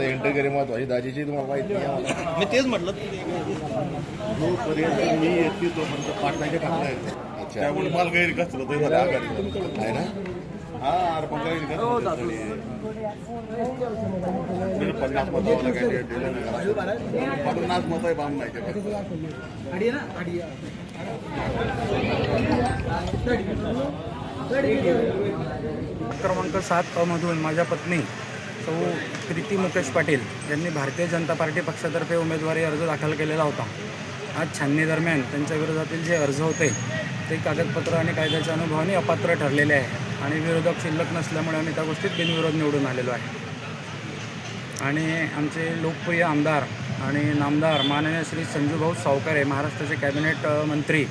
Entry करी महत्वाची. दाजीची तुम्हाला माहिती. मी तेच म्हटलं. जोपर्यंत मी येते तोपर्यंत पाटलाचे काम अच्छा. त्यामुळे मला काही कसलं तरी मला आहे ना? हा अरे पण कसलं तरी. पन्नास घरात. पन्नास मत आहे बाम नाही ते. क्रमांक सात अमधून माझ्या पत्नी सौ प्रीती मुकेश पाटील यांनी भारतीय जनता पार्टी पक्षातर्फे उमेदवारी अर्ज दाखल केलेला होता. आज छाननीदरम्यान त्यांच्या विरोधातील जे अर्ज होते ते कागदपत्र आणि कायद्याच्या अनुभवाने अपात्र ठरलेले आहे आणि विरोधक शिल्लक नसल्यामुळे आम्ही त्या गोष्टीत बिनविरोध निवडून आलेलो आहे. आणि आमचे लोकप्रिय आमदार आणि नामदार माननीय श्री संजूभाऊ सावकारे महाराष्ट्राचे कॅबिनेट मंत्री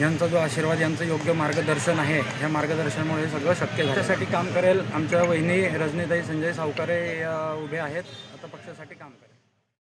यांचा जो आशीर्वाद यांचं योग्य मार्गदर्शन आहे ह्या मार्गदर्शनामुळे सगळं शक्य त्यासाठी काम करेल. आमच्या वहिनी रजनीताई संजय सावकारे उभे आहेत. आता पक्षासाठी काम करेल.